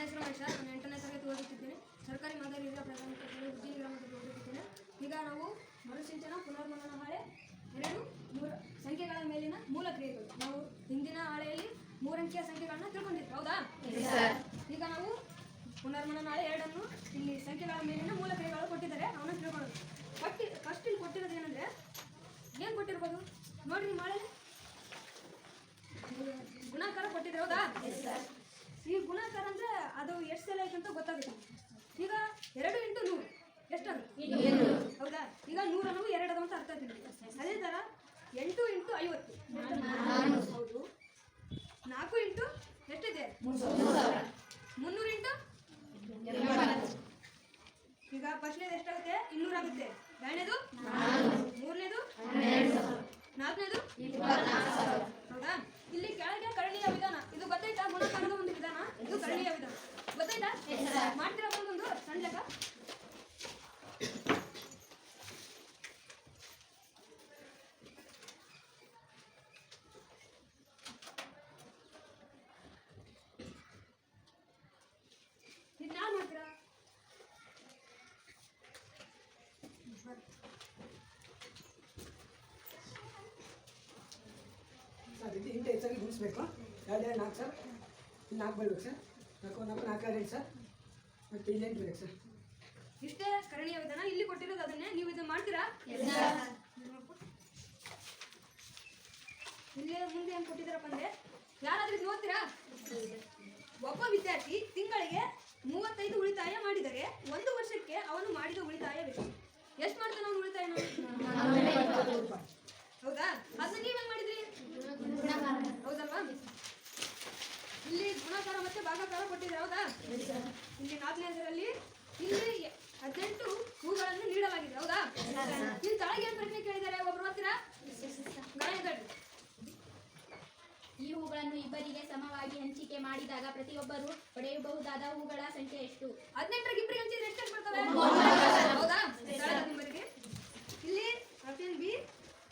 ಹೆಸರು ಮಹೇಶ. ನಾನು ಎಂಟನೇ ತರಗತಿ ಓದುತ್ತಿದ್ದೇನೆ. ಸರ್ಕಾರಿ ಮಾದರಿ ಹಿರಿಯ ಪ್ರಾಥಮಿಕ ಉಜ್ಜಿನ ಗ್ರಾಮದಲ್ಲಿ ಓದುತ್ತಿದ್ದೇನೆ. ಈಗ ನಾವು ಮರುಸಿಂಚನ ಪುನರ್ಮನನ ಹಾಳೆ ಎರಡು ಮೂರು ಸಂಖ್ಯೆಗಳ ಮೇಲಿನ ಮೂಲ ಕ್ರಿಯೆಗಳು. ನಾವು ಹಿಂದಿನ ಹಾಳೆಯಲ್ಲಿ ಮೂರಂಕಿಯ ಸಂಖ್ಯೆಗಳನ್ನ ತಿಳ್ಕೊಂಡಿದ್ವಿ. ಹೌದಾ? ಈಗ ನಾವು ಪುನರ್ಮನನ ಹಾಳೆ ಎರಡನ್ನು ಇಲ್ಲಿ ಸಂಖ್ಯೆಗಳ ಮೇಲಿನ ಮೂಲ ಕ್ರಿಯೆಗಳು ಕೊಟ್ಟಿದ್ದಾರೆ. ಅವನ್ನ ತಿಳ್ಕೊಳ್ಳೋದು ಕೊಟ್ಟಿ ಫಸ್ಟ್ ಇಲ್ಲಿ ಕೊಟ್ಟಿರೋದು ಏನಂದ್ರೆ ಏನು ಕೊಟ್ಟಿರ್ಬೋದು ನೋಡ್ರಿ ನಿಮ್ಮ ಹಾಳೆಯಲ್ಲಿ ಗುಣಾಕಾರ ಕೊಟ್ಟಿದ್ರೆ ಹೌದಾ ಈ ಗುಣಾಕಾರ ಅಂದ್ರೆ ಅದು ಎಷ್ಟು ಸಲ ಐತೆ ಅಂತ ಗೊತ್ತಾಗುತ್ತೆ. ಈಗ ಎರಡು ಇಂಟು ನೂರು. ಎಷ್ಟದು? ಹೌದಾ? ಈಗ ನೂರು ಅನ್ನೋದು ಎರಡು ಅಂತ ಅರ್ಥ ಆಯ್ತು ಅದೇ ಥರ ಎಂಟು ಇಂಟು ಐವತ್ತು. ಹೌದು. ನಾಲ್ಕು ಇಂಟು ಎಷ್ಟಿದೆ? ಮುನ್ನೂರು. ಇಂಟು ಈಗ ಫಸ್ಟ್ನೇದು ಎಷ್ಟಾಗುತ್ತೆ? ಇನ್ನೂರಾಗುತ್ತೆ. ಎರಡನೇದು? ಮೂರನೇದು? ನಾಲ್ಕನೇದು ಹೌದಾ ಇಲ್ಲಿ ಕೆಳಗೆ ಕರಣಿಯ ವಿಧಾನ ಇದು ಗೊತ್ತಾಯ್ತಾ ಗುಣಕಾರದ ಒಂದು ವಿಧಾನ ಇದು ಕರಣಿಯ ವಿಧಾನ ಗೊತ್ತಾಯ್ತಾ ಮಾಡ್ತೀರಾ ಒಂದೊಂದು ಸಣ್ಣ ಲೆಕ್ಕ ಇದು ಯಾರು ಮಾಡ್ತೀರಾ ಸರ್ ಇದು ಇಂಟು ಹೆಚ್ಚಾಗಿ ಗುಣಿಸ್ಬೇಕು. ಎರಡು ಎರಡು ನಾಲ್ಕು ಸರ್. ಇಲ್ಲಿ ನಾಲ್ಕು ಬರ್ಬೇಕು ಸರ್. ನಾಲ್ಕು ನಾಲ್ಕು ನಾಲ್ಕು ಎರಡು ಸರ್. ಮತ್ತು ಇಲ್ಲಿ ಎಂಟು ಬೇಕು ಸರ್. ಇಷ್ಟೇ ಕರಣೀಯ ವಿಧಾನ. ಇಲ್ಲಿ ಕೊಟ್ಟಿರೋದು ಅದನ್ನೇ. ನೀವು ಇದು ಮಾಡ್ತೀರಾ? ಇಲ್ಲಿ ಮುಂದೆ ಏನು ಕೊಟ್ಟಿದ್ದಾರಪ್ಪ ಅಂದ್ರೆ ಯಾರಾದ್ರೂ ಇದು ನೋಡ್ತೀರಾ? ಒಬ್ಬ ವಿದ್ಯಾರ್ಥಿ ತಿಂಗಳಿಗೆ ಮೂವತ್ತೈದು ಉಳಿತಾಯ ಮಾಡಿದರೆ ಒಂದು ವರ್ಷಕ್ಕೆ ಅವನು ಮಾಡಿದ ಉಳಿತಾಯವೆಷ್ಟು? ಎಷ್ಟು ಮಾಡ್ತಾನೆ ಅವ್ನು ಉಳಿತಾಯ ಹೌದಾ? ಅದನ್ನ ನೀವೇನ್ ಮಾಡಿದ್ರಿ? ಹೌದಲ್ವಾ? ಇಲ್ಲಿ ಗುಣಾಕಾರ ಮತ್ತೆ ಭಾಗಾಕಾರ ಕೊಟ್ಟಿದ್ರೆ ಹೌದಾ? ಇಲ್ಲಿ ನಾಲ್ಕನೇ ಹಂತದಲ್ಲಿ ಇಲ್ಲಿ ಹದಿನೆಂಟು ಹೂಗಳನ್ನು ನೀಡಲಾಗಿದೆ ಹೌದಾ? ಇಲ್ಲಿ ತಳಗೆ ಏನ್ ಪ್ರಶ್ನೆ ಕೇಳಿದ್ದಾರೆ ಒಬ್ರು ಬರ್ತೀರಾ. ಈ ಹೂಗಳನ್ನು ಇಬ್ಬರಿಗೆ ಸಮವಾಗಿ ಹಂಚಿಕೆ ಮಾಡಿದಾಗ ಪ್ರತಿಯೊಬ್ಬರು ಪಡೆಯಬಹುದಾದ ಹೂಗಳ ಸಂಖ್ಯೆ ಎಷ್ಟು? ಹದಿನೆಂಟರಿಗೆ ಇಬ್ಬರಿಗೆ ಹಂಚಿದ್ರೆ ಎಷ್ಟು ಬರ್ತವೆ ಹೌದಾ? ಇಲ್ಲಿ ಆಪ್ಷನ್ ಬಿ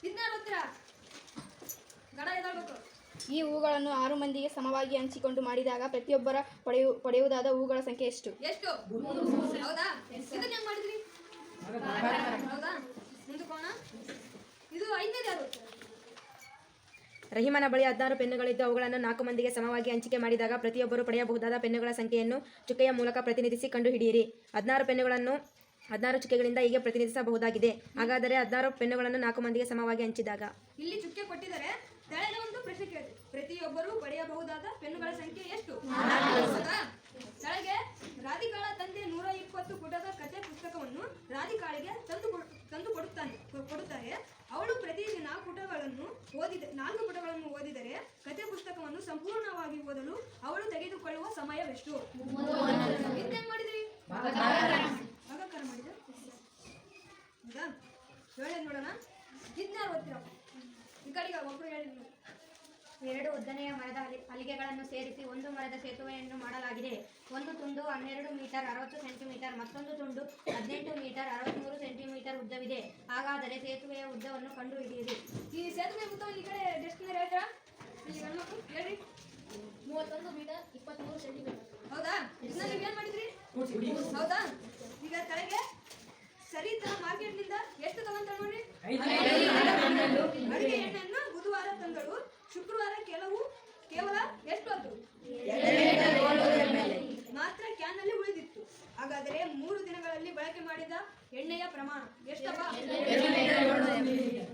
ಇದನ್ನ ಓದ್ತೀರಾ ಗಡ ಎದಾಳ್ಬೇಕು ಈ ಹೂಗಳನ್ನು ಆರು ಮಂದಿಗೆ ಸಮವಾಗಿ ಹಂಚಿಕೊಂಡು ಮಾಡಿದಾಗ ಪ್ರತಿಯೊಬ್ಬರ ಪಡೆಯು ಪಡೆಯುವುದಾದ ಹೂಗಳ ಸಂಖ್ಯೆ ಎಷ್ಟು? ಎಷ್ಟು? ಹೌದಾ? ಇದನ್ನ ಹೆಂಗ್ ಮಾಡಿದ್ರಿ? ಹೌದಾ? ಇದು ಐದನೇದು ಯಾರು? ರಹಿಮನ ಬಳಿ ಹದಿನಾರು ಪೆನ್ನುಗಳಿದ್ದು ಅವುಗಳನ್ನು ನಾಲ್ಕು ಮಂದಿಗೆ ಸಮವಾಗಿ ಹಂಚಿಕೆ ಮಾಡಿದಾಗ ಪ್ರತಿಯೊಬ್ಬರು ಪಡೆಯಬಹುದಾದ ಪೆನ್ನುಗಳ ಸಂಖ್ಯೆಯನ್ನು ಚುಕ್ಕೆಯ ಮೂಲಕ ಪ್ರತಿನಿಧಿಸಿ ಕಂಡುಹಿಡಿಯಿರಿ. ಹದಿನಾರು ಪೆನ್ನುಗಳನ್ನು ಹದಿನಾರು ಚುಕ್ಕೆಗಳಿಂದ ಹೀಗೆ ಪ್ರತಿನಿಧಿಸಬಹುದಾಗಿದೆ. ಹಾಗಾದರೆ ಹದಿನಾರು ಪೆನ್ನುಗಳನ್ನು ನಾಲ್ಕು ಮಂದಿಗೆ ಸಮವಾಗಿ ಹಂಚಿದಾಗ? ಇಲ್ಲಿ ಚುಕ್ಕೆ ಕೊಟ್ಟಿದ್ದಾರೆ. ತೆಳೆದ ಒಂದು ಪ್ರಶ್ನೆ ಕೇಳಿ ಪ್ರತಿಯೊಬ್ಬರು ಪಡೆಯಬಹುದಾದ ಪೆನ್ನುಗಳ ಸಂಖ್ಯೆ ಎಷ್ಟು? ಕೆಳಗೆ ರಾಧಿಕಾಳ ತಂದೆ ನೂರ ಇಪ್ಪತ್ತು ಪುಟದ ಕಥೆ ಪುಸ್ತಕವನ್ನು ರಾಧಿಕಾಳಿಗೆ ತಂದು ಕೊಡ್- ತಂದು ಕೊಡುತ್ತಾನೆ ಕೊಡುತ್ತಾರೆ. ಅವಳು ಪ್ರತಿದಿನ ಪುಟಗಳನ್ನು ಓದಿದ ನಾಲ್ಕು ಪುಟಗಳನ್ನು ಓದಿದರೆ ಕಥೆ ಪುಸ್ತಕವನ್ನು ಸಂಪೂರ್ಣವಾಗಿ ಓದಲು ಅವಳು ತೆಗೆದುಕೊಳ್ಳುವ ಸಮಯವೆಷ್ಟು? ಮಾಡಿದ್ರಿ ಭಾಗಾಕಾರ ಮಾಡಿದ ಹೌದಾ ಹೇಳಿ ನೋಡೋಣ? ಇದ್ನಾರು ಓದ್ತೀರಪ್ಪ ಈ ಕಡೆಗೆ ಒಬ್ರು ಹೇಳಿ ನೋಡಿ. ಎರಡು ಉದ್ದನೆಯ ಮರದ ಹಲಿ- ಹಲಿಗೆಗಳನ್ನು ಸೇರಿಸಿ ಒಂದು ಮರದ ಸೇತುವೆಯನ್ನು ಮಾಡಲಾಗಿದೆ. ಒಂದು ತುಂಡು ಹನ್ನೆರಡು ಮೀಟರ್ ಅರವತ್ತು ಸೆಂಟಿಮೀಟರ್ ಮತ್ತೊಂದು ತುಂಡು ಹದಿನೆಂಟು ಮೀಟರ್ ಅರವತ್ತ್ಮೂರು ಸೆಂಟಿಮೀಟರ್ ಉದ್ದವಿದೆ. ಹಾಗಾದರೆ ಸೇತುವೆಯ ಉದ್ದವನ್ನು ಕಂಡುಹಿಡಿಯಿರಿ. ಈ ಸೇತುವೆ ಉದ್ದವನ್ನು ಈ ಕಡೆ ಡೆಸ್ಟಿನೇರ್ ಹೇಳ್ತೀರಾ? ಇಲ್ಲಿ ಹೇಳಿ ಹೇಳ್ರಿ. ಮೂವತ್ತೊಂದು ಮೀಟರ್ ಇಪ್ಪತ್ತ್ಮೂರು ಸೆಂಟಿಮೀಟರ್. ಹೌದಾ? ನೀವು ಏನು ಮಾಡಿದ್ರಿ? ಹೌದಾ? ಅಡಿಗೆ ಎಣ್ಣೆಯನ್ನು ಬುಧವಾರ ತಂದಳು. ಶುಕ್ರವಾರ ಕೆಲವು, ಕೇವಲ ಎಷ್ಟು ಹೊತ್ತು ಮಾತ್ರ ಕ್ಯಾನ್ ಅಲ್ಲಿ ಉಳಿದಿತ್ತು. ಹಾಗಾದರೆ ಮೂರು ದಿನಗಳಲ್ಲಿ ಬಳಕೆ ಮಾಡಿದ ಎಣ್ಣೆಯ ಪ್ರಮಾಣ ಎಷ್ಟಪ್ಪ?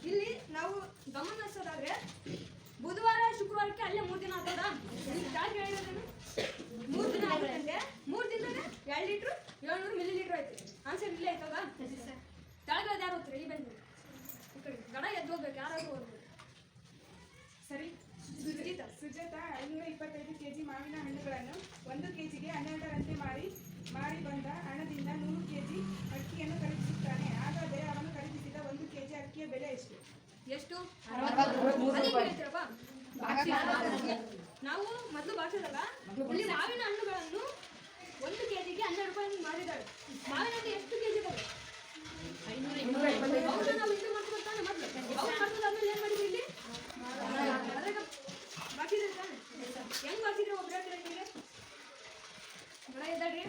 ಇಲ್ಲಿ ನಾವು ಗಮನಿಸೋದಾದ್ರೆ, ಬುಧವಾರ, ಶುಕ್ರವಾರಕ್ಕೆ ಅಲ್ಲೇ ಮೂರು ದಿನ ಆಗ್ತದಾ ಇಲ್ಲಿ ಕೆಳಗೆ ಹೇಳಿದ್ರೇನು ಮೂರು ದಿನ ಆಗುತ್ತಂತೆ ಮೂರು ದಿನದಾಗ ಎರಡು ಲೀಟ್ರ್ ಏಳ್ನೂರು ಮಿಲಿ ಲೀಟ್ರ್ ಆಯ್ತು ಆನ್ಸರ್ ಇಲ್ಲೇ ಆಯ್ತದ ತಳಗದ ಯಾರು ಹೋಗ್ತೀರಿ ಇಲ್ಲಿ ಬಂದು ಈ ಕಡೆ ಗಡ ಎದ್ದು ಹೋಗ್ಬೇಕು ಯಾರಾದ್ರೂ ಹೋಗ್ಬೇಕು ಸರಿ ಸುಜಿತ ಸುಜಾತ ಐನೂರ ಇಪ್ಪತ್ತೈದು ಕೆಜಿ ಮಾವಿನ ಹಣ್ಣುಗಳನ್ನು ಒಂದು ಕೆಜಿಗೆ ಹನ್ನೆರಡರಂತೆ ಮಾಡಿ ಮಾಡಿ ಬಂದ ಹಣದಿಂದ ನೂರು ಕೆಜಿ ಅಕ್ಕಿಯನ್ನು ಖರೀದಿಸುತ್ತಾನೆ. ಹಾಗಾದರೆ ಅವನು ಖರೀದಿಸಿದ ಒಂದು ಕೆಜಿ ಅಕ್ಕಿಯ ಬೆಲೆ ಎಷ್ಟು? ಎಷ್ಟು? ನಾವು ಮೊದಲು ಭಾಷೆದಲ್ಲ ಇಲ್ಲಿ ಮಾವಿನ ಹಣ್ಣುಗಳನ್ನು ಒಂದು ಕೆಜಿಗೆ ಹನ್ನೆರಡು ರೂಪಾಯಿ ಮಾಡಿದ್ದಾರೆ. ಮಾವಿನ ಹಣ್ಣು ಎಷ್ಟು ಕೆಜಿ ಜಿ ಹೌದು ನಾವು ಇದು ಮಾಡ್ತೀವಿ ತಾನೆ ಮೊದಲು ಅವ್ರು ಮಾಡ್ತದಾದ್ಮೇಲೆ ಏನ್ ಮಾಡಿದ್ವಿ ಇಲ್ಲಿ ಅದ್ರಾಗ ಬಾಕಿ ಇದೆ ತಾನೆ ಹೆಂಗ್ ಬಾಕಿದ್ರೆ ಒಬ್ರು ಹೇಳ್ತೀರಾ ನಿಮಗೆ ಹೇಳ್ರಿ ಮತ್ತೆ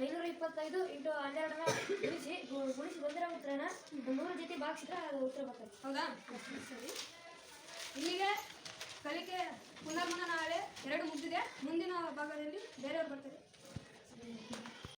ಐನೂರ ಇಪ್ಪತ್ತೈದು ಇಂಟು ಹನ್ನೆರಡನ್ನ ಗುಣಿಸಿ ಗುಣಿಸಿ ಬಂದಿರೋ ಉತ್ತರನ ನೂರು ಜೊತೆ ಭಾಗಿಸಿದ್ರೆ ಅದು ಉತ್ತರ ಬರ್ತದೆ. ಹೌದಾ? ಸರಿ. ಇಲ್ಲಿಗೆ ಕಲಿಕೆ ಪುನರ್ಮನ ನಾಳೆ ಎರಡು ಮುಗಿದಿದೆ. ಮುಂದಿನ ಭಾಗದಲ್ಲಿ ಬೇರೆಯವ್ರು ಬರ್ತಾರೆ.